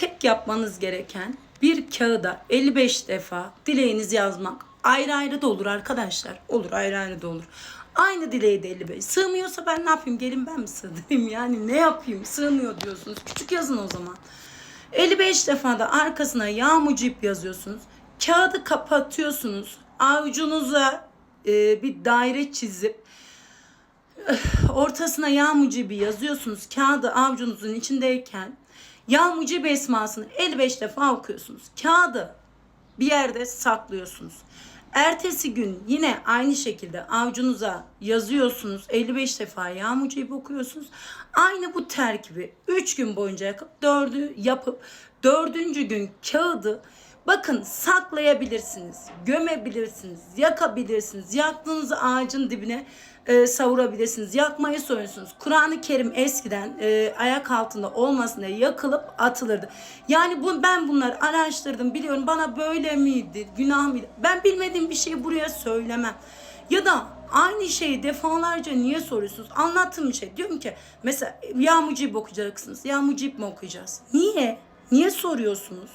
tek yapmanız gereken bir kağıda 55 defa dileğinizi yazmak. Ayrı ayrı da olur arkadaşlar. Olur ayrı ayrı da olur. Aynı dileği de 55. Sığmıyorsa ben ne yapayım? Gelin ben mi sığdırayım? Yani ne yapayım? Sığmıyor diyorsunuz. Küçük yazın o zaman. 55 defa da arkasına yağmurcu ip yazıyorsunuz. Kağıdı kapatıyorsunuz. Avucunuza e, bir daire çizip ortasına yağmurcu ipi yazıyorsunuz. Kağıdı avucunuzun içindeyken yağmurcu ipi esmasını 55 defa okuyorsunuz. Kağıdı bir yerde saklıyorsunuz. Ertesi gün yine aynı şekilde avucunuza yazıyorsunuz. 55 defa yağmurcu ipi okuyorsunuz. Aynı bu terkibi 3 gün boyunca yapıp, dördü yapıp dördüncü gün kağıdı bakın saklayabilirsiniz, gömebilirsiniz, yakabilirsiniz. Yaktığınız ağacın dibine e, savurabilirsiniz. Yakmayı soruyorsunuz. Kur'an-ı Kerim eskiden e, ayak altında olmasın diye yakılıp atılırdı. Yani bu, ben bunları araştırdım biliyorum. Bana böyle miydi? Günah mıydı? Ben bilmediğim bir şeyi buraya söylemem. Ya da aynı şeyi defalarca niye soruyorsunuz? Anlattığım bir şey. Diyorum ki mesela yağmurcu ip okuyacaksınız. Yağmurcu ip mi okuyacağız? Niye? Niye soruyorsunuz?